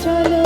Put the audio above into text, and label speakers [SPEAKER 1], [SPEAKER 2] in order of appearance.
[SPEAKER 1] hatırla